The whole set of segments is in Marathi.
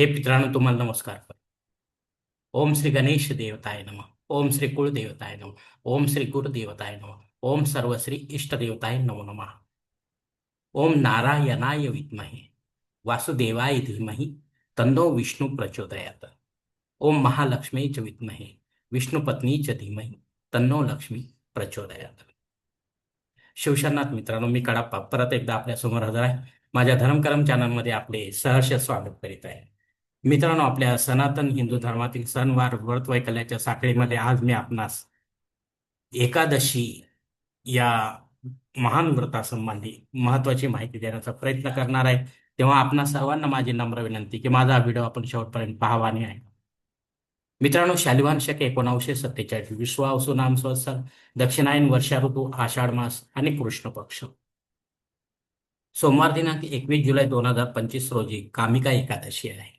हे मित्रांनो तुम्हाला नमस्कार ओम श्री गणेश देवताय नम. ओम श्री कुळदेवताय नम. ओम श्री गुरुदेवताय नम. ओम सर्वश्री इष्टदेवताय नमो नमः. ओम नारायणाय विद्महे. वासुदेवाय धीमहि. तन्नो विष्णू प्रचोदयात. ओम महालक्ष्मी च विद्महे. विष्णुपत्नी च धीमहि. तन्नो लक्ष्मी प्रचोदयात. शिवशरनाथ मित्रांनो मी कडाप्पा परत एकदा आपल्यासमोर हजर आहे. माझ्या धर्मकरम चॅनलमध्ये आपले सहर्ष स्वागत करीत आहे. मित्रांनो आपल्या सनातन हिंदू धर्मातील सणवार व्रत वैकल्याच्या साखळीमध्ये आज मी आपणास एकादशी या महान व्रतासंबंधी महत्वाची माहिती देण्याचा प्रयत्न करणार आहे. तेव्हा आपणा सर्वांना माझी नम्र विनंती की माझा व्हिडिओ आपण शेवटपर्यंत पाहावा आणि आहे. मित्रांनो शालिवान शक एकोणावीसशे सत्तेचाळीस विश्वावसु नाम संवत्सर दक्षिणायन वर्षा ऋतू आषाढ मास आणि कृष्ण पक्ष. सोमवार दिनांक एकवीस जुलै दोन हजार पंचवीस रोजी कामिका एकादशी आहे.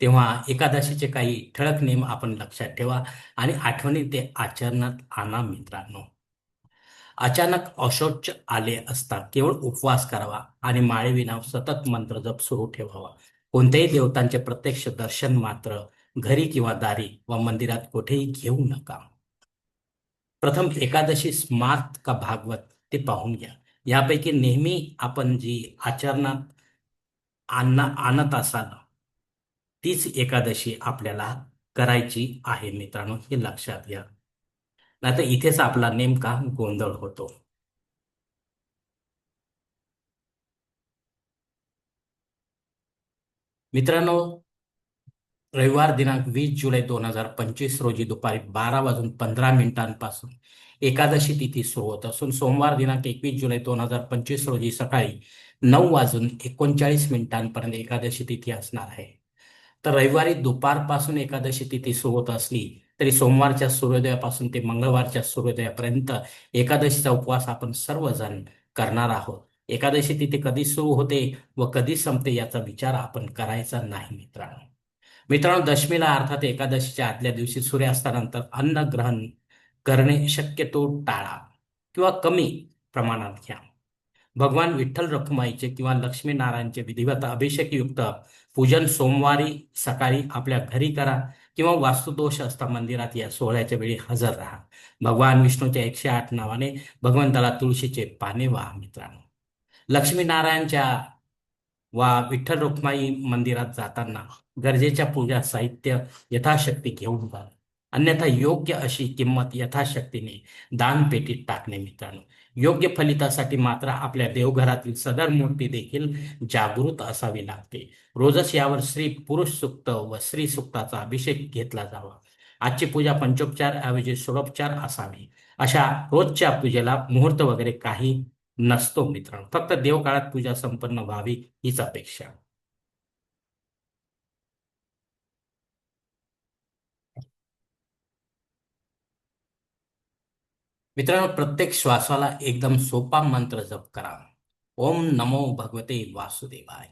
तेव्हा एकादशीचे काही ठळक नियम आपण लक्षात ठेवा. आणि आठवणी ते आचरणात आणा मित्रांनो. अचानक अशौच आले असता केवळ उपवास करावा आणि माळेविना सतत मंत्र जप सुरू ठेवावा. कोणत्याही देवतांचे प्रत्यक्ष दर्शन मात्र घरी किंवा दारी व मंदिरात कुठेही घेऊ नका. प्रथम एकादशी स्मार्त का भागवत ते पाहून घ्या. यापैकी नेहमी आपण जी आचरणात आणणं आणत असाल तीच एकादशी आपल्याला करायची आहे मित्रांनो हे लक्षात घ्या. नाहीतर इथेच आपला नेमका गोंधळ होतो. मित्रांनो रविवार दिनांक वीस जुलै दोन हजार पंचवीस रोजी दुपारी बारा वाजून पंधरा मिनिटांपासून एकादशी तिथी सुरू होत असून सोमवार दिनांक एकवीस जुलै दोन हजार पंचवीस रोजी सकाळी नऊ वाजून एकोणचाळीस मिनिटांपर्यंत एकादशी तिथी असणार आहे. तर रविवारी दुपारपासून एकादशी तिथी सुरू होत असली तरी सोमवारच्या सूर्योदयापासून ते मंगळवारच्या सूर्योदयापर्यंत एकादशीचा उपवास आपण सर्वजण करणार आहोत. एकादशी तिथे कधी सुरू होते व कधी संपते याचा विचार आपण करायचा नाही मित्रांनो. मित्रांनो दशमीला अर्थात एकादशीच्या आदल्या दिवशी सूर्यास्तानंतर अन्न ग्रहण करणे शक्यतो टाळा किंवा कमी प्रमाणात घ्या. भगवान विठ्ठल रखुमाईचे किंवा लक्ष्मीनारायणचे विधिवत अभिषेकयुक्त पूजन सोमवारी सकाळी आपल्या घरी करा किंवा वास्तुदोष असता मंदिरात या सोहळ्याच्या वेळी हजर राहा. भगवान विष्णूच्या एकशे आठ नावाने भगवंताला तुळशीचे पाने वाहा मित्रांनो. लक्ष्मीनारायणच्या वा विठ्ठल रुक्माई मंदिरात जाताना गरजेच्या पूजा साहित्य यथाशक्ती घेऊन जा. अन्यथा योग्य अशी किंमत यथाशक्तीने दानपेटीत टाकणे मित्रांनो. योग्य फलितासाठी मात्र आपल्या देवघरातील सदर मूर्ती देखील जागृत असावी लागते. रोजच यावर श्री पुरुष सुक्त व श्री सुक्ताचा अभिषेक घेतला जावा. आजची पूजा पंचोपचार ऐवजी षोडोपचार असावी. अशा रोजच्या पूजेला मुहूर्त वगैरे काही नसतो मित्रांनो. फक्त देवकाळात पूजा संपन्न व्हावी हीच अपेक्षा. मित्रांनो प्रत्येक श्वासाला एकदम सोपा मंत्र जप करा. ओम नमो भगवते वासुदेवाय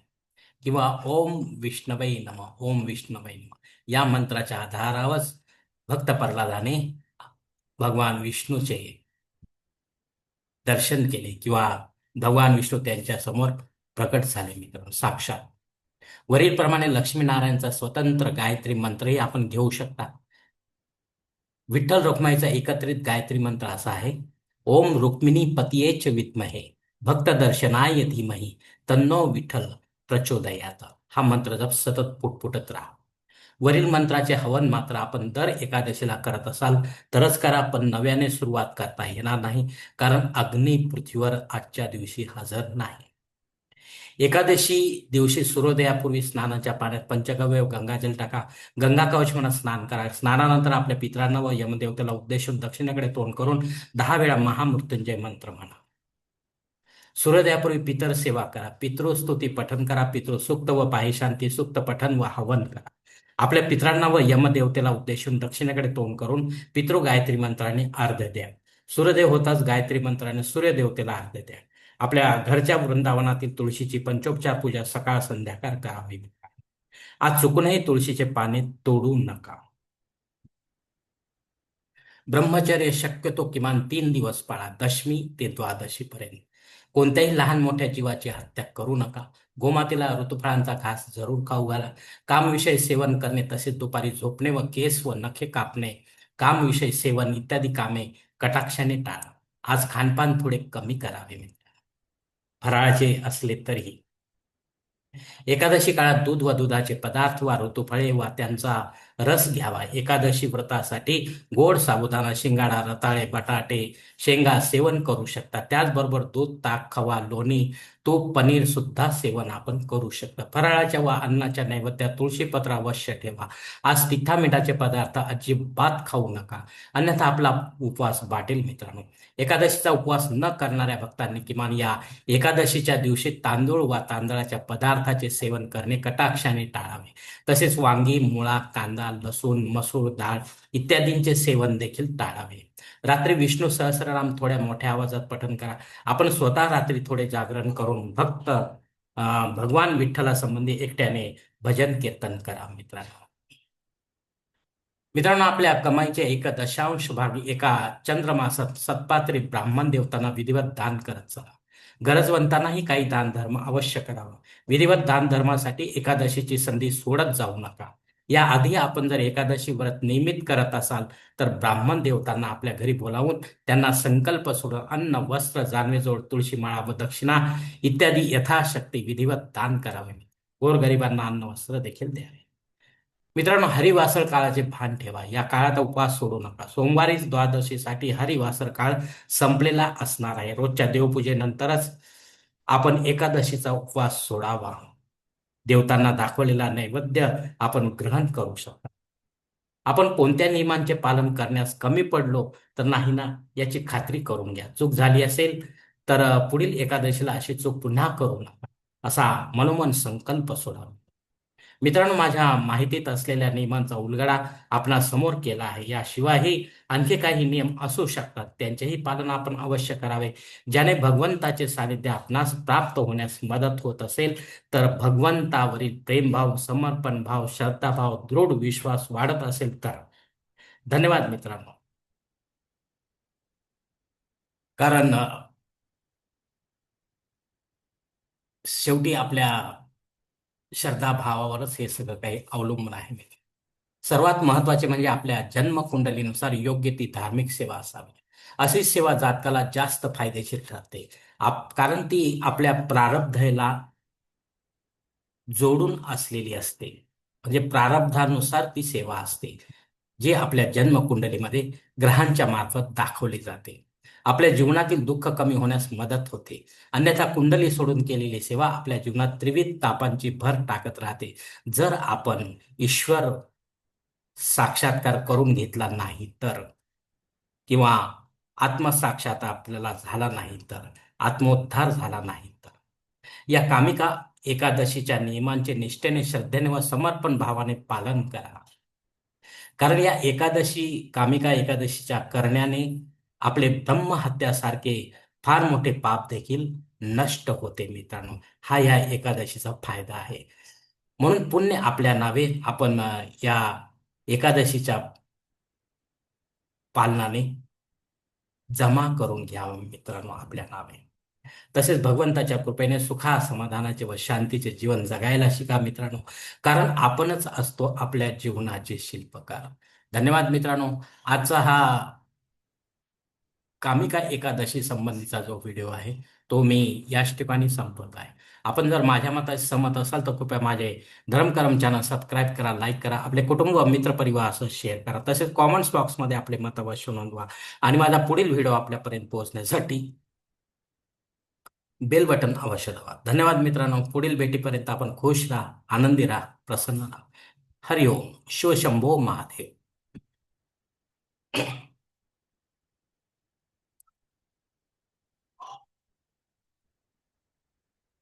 किंवा ओम विष्णवे नम ओम विष्णवे नम. या मंत्राच्या आधारावरच भक्त प्रल्हादाने भगवान विष्णूचे दर्शन केले किंवा भगवान विष्णू त्यांच्यासमोर प्रकट झाले मित्रांनो साक्षात. वरीलप्रमाणे लक्ष्मीनारायणचा स्वतंत्र गायत्री मंत्रही आपण घेऊ शकता. विठ्ठल रुक्माईचा एकत्रित गायत्री मंत्र असा आहे ओम रुक्मिणी पतियेच विद्महे भक्त दर्शनाय धीमही तन्नो विठ्ठल प्रचोदयात. हा मंत्र जप सतत पुटपुटत राहा. वरील मंत्राचे हवन मात्र आपण दर एकादशीला करत असाल तरच करा पण नव्याने सुरुवात करता येणार नाही कारण अग्नी पृथ्वीवर आजच्या दिवशी हजर नाही. एकादशी दिवशी सूर्योदयापूर्वी स्नानाच्या पाण्यात पंचगव्य गंगाजल टाका. गंगा कवच म्हणा स्नान करा. स्नानानंतर आपल्या पित्रांना व यमदेवतेला उद्देशून दक्षिणेकडे तोंड करून दहा वेळा महामृत्युंजय मंत्र म्हणा. सूर्योदयापूर्वी पितर सेवा करा. पितृस्तुती पठन करा. पितृसुक्त व पाहिशांती सुक्त पठन व हवन करा. आपल्या पित्रांना व यमदेवतेला उद्देशून दक्षिणेकडे तोंड करून पितृ गायत्री मंत्राने अर्ध द्या. सूर्यदेव होताच गायत्री मंत्राने सूर्यदेवतेला अर्ध द्या. आपल्या घरच्या वृंदावनातील तुळशीची पंचोपचार पूजा सकाळ संध्याकाळ करावी. आज चुकूनही तुळशीचे पाने तोडू नका. ब्रह्मचर्य शक्यतो किमान तीन दिवस पाळा. दशमी ते द्वादशी पर्यंत. कोणत्याही लहान मोठ्या जीवाची हत्या करू नका. गोमातेला ऋतुफळांचा घास जरूर खाऊ घाला. कामविषयी सेवन करणे तसेच दुपारी झोपणे व केस व नखे कापणे कामविषयी सेवन इत्यादी कामे कटाक्षाने टाळा. आज खानपान थोडे कमी करावे. मित्र फराळाचे असले तरीही. एकादशी काळात दूध व दुधाचे पदार्थ वा ऋतुफळे वा त्यांचा रस घ्यावा. एकादशी व्रतासाठी गोड साबुदाणा शिंगाडा रताळे बटाटे शेंगा सेवन करू शकता. त्याचबरोबर दूध ताक खवा लोणी तूप पनीर सुद्धा सेवन आपण करू शकता. फराळाच्या वा अन्नाच्या नैवेद्यात तुळशीपत्र अवश्य ठेवा. आज तिखा मिठाचे पदार्थ अजिबात खाऊ नका. अन्यथा आपला उपवास वाटेल मित्रांनो. एकादशीचा उपवास न करणाऱ्या भक्तांनी किमान या एकादशीच्या दिवशी तांदूळ वा तांदळाच्या पदार्थाचे सेवन करणे कटाक्षाने टाळावे. तसेच वांगी मुळा कांदा लसूण मसूर डाळ इत्यादींचे सेवन देखील टाळावे. रात्री विष्णू सहस्रनाम थोड्या मोठ्या आवाजात पठन करा. आपण स्वतः रात्री थोडे जागरण करून भक्त भगवान विठ्ठलासंबंधी एकट्याने भजन कीर्तन करा मित्रांनो. मित्रांनो आपल्या कमाईचे एक दशांश भाग एका चंद्रमासात सत्पात्री ब्राह्मण देवतांना विधिवत दान करत चला. गरजवंतांनाही काही दान धर्म अवश्य करावा. विधिवत दान धर्मासाठी एकादशीची संधी सोडत जाऊ नका. याआधी आपण जर एकादशी व्रत नियमित करत असाल तर ब्राह्मण देवतांना आपल्या घरी बोलावून त्यांना संकल्प सोडून अन्न वस्त्र जानवेजोड तुळशी माळा व दक्षिणा इत्यादी यथाशक्ती विधिवत दान करावे. गोरगरिबांना अन्न वस्त्र देखील द्यावे. मित्रांनो हरिवासर काळाचे भान ठेवा. या काळात उपवास सोडू नका. सोमवारीच द्वादशीसाठी हरिवासर काळ संपलेला असणार आहे. रोजच्या देवपूजेनंतरच आपण एकादशीचा उपवास सोडावा. देवतांना दाखवलेला नैवेद्य आपण ग्रहण करू शकता. आपण कोणत्या नियमांचे पालन करण्यास कमी पडलो तर नाही ना याची खात्री करून घ्या. चूक झाली असेल तर पुढील एकादशीला अशी चूक पुन्हा करू नका. असा मनोमन संकल्प सोडावा. मित्रांनो माझ्या माहितीत असलेल्या नियमांचा उलगडा आपणा समोर केला आहे. याशिवायही आणखी काही नियम असू शकतात. त्यांचेही पालन आपण अवश्य करावे. ज्याने भगवंताचे सानिध्य आपणास प्राप्त होण्यास मदत होत असेल तर भगवंतावरील प्रेमभाव समर्पण भाव श्रद्धाभाव दृढ विश्वास वाढत असेल तर. धन्यवाद मित्रांनो. कारण शेवटी आपल्या श्रद्धाभावावरच हे सगळं काही अवलंबून आहे. सर्वात महत्त्वाचे म्हणजे आपल्या जन्मकुंडलीनुसार योग्य ती धार्मिक सेवा असावी. अशी सेवा जातकाला जास्त फायदेशीर ठरते. आप कारण ती आपल्या प्रारब्धला जोडून असलेली असते. म्हणजे प्रारब्धानुसार ती सेवा असते जी आपल्या जन्मकुंडलीमध्ये ग्रहांच्या मार्फत दाखवली जाते. आपल्या जीवनातील दुःख कमी होण्यास मदत होते. अन्यथा कुंडली सोडून केलेली सेवा आपल्या जीवनात त्रिविध तापांची भर टाकत राहते. जर आपण ईश्वर साक्षात्कार करून घेतला नाही तर किंवा आत्मसाक्षात आपल्याला झाला नाही तर आत्मोद्धार झाला नाही तर. या कामिका एकादशीच्या नियमांचे निष्ठेने श्रद्धेने व समर्पण भावाने पालन करा. कारण या एकादशी कामिका एकादशीच्या करण्याने आपले ब्रह्महत्यासारखे फार मोठे पाप देखील नष्ट होते मित्रांनो. हा या एकादशीचा फायदा आहे. म्हणून पुण्य आपल्या नावे आपण या एकादशीच्या पालनाने जमा करून घ्यावं मित्रांनो आपल्या नावे. तसेच भगवंताच्या कृपेने सुखा समाधानाचे व शांतीचे जीवन जगायला शिका मित्रांनो. कारण आपणच असतो आपल्या जीवनाचे शिल्पकार. धन्यवाद मित्रांनो. आजचा हा कामिका एकादशी संबंधीचा जो व्हिडिओ आहे तो मी याच ठिकाणी संपवत आहे. आपण जर माझ्या मताशी सहमत असाल तर कृपया माझे धर्मकरम चॅनल सबस्क्राईब करा लाईक करा आपले कुटुंब मित्रपरिवार असं शेअर करा. तसेच कॉमेंट्स बॉक्समध्ये आपले मत अवश्य नोंदवा आणि माझा पुढील व्हिडिओ आपल्यापर्यंत पोहोचण्यासाठी बेल बटन अवश्य दवा धन्यवाद मित्रांनो. पुढील भेटीपर्यंत आपण खुश राहा आनंदी राहा प्रसन्न राहा. हरिओम. शिवशंभो महादेव.